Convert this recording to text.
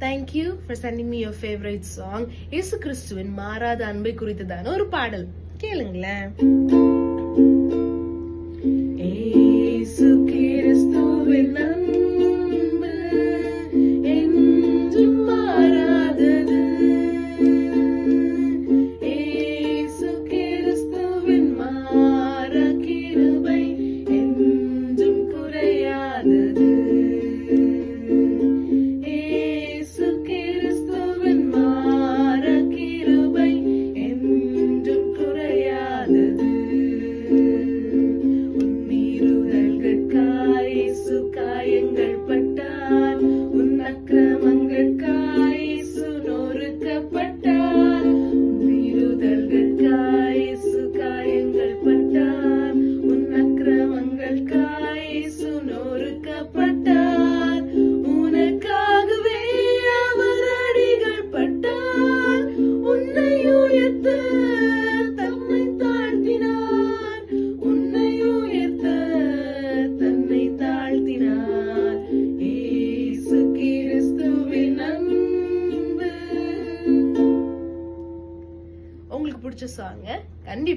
Thank you for sending me your favourite song இயேசு கிறிஸ்துவின் மாறாத அன்பை குறித்ததான ஒரு பாடல். கேளுங்களேன். உங்களுக்கு பிடிச்ச சாங்கை கண்டிப்பாக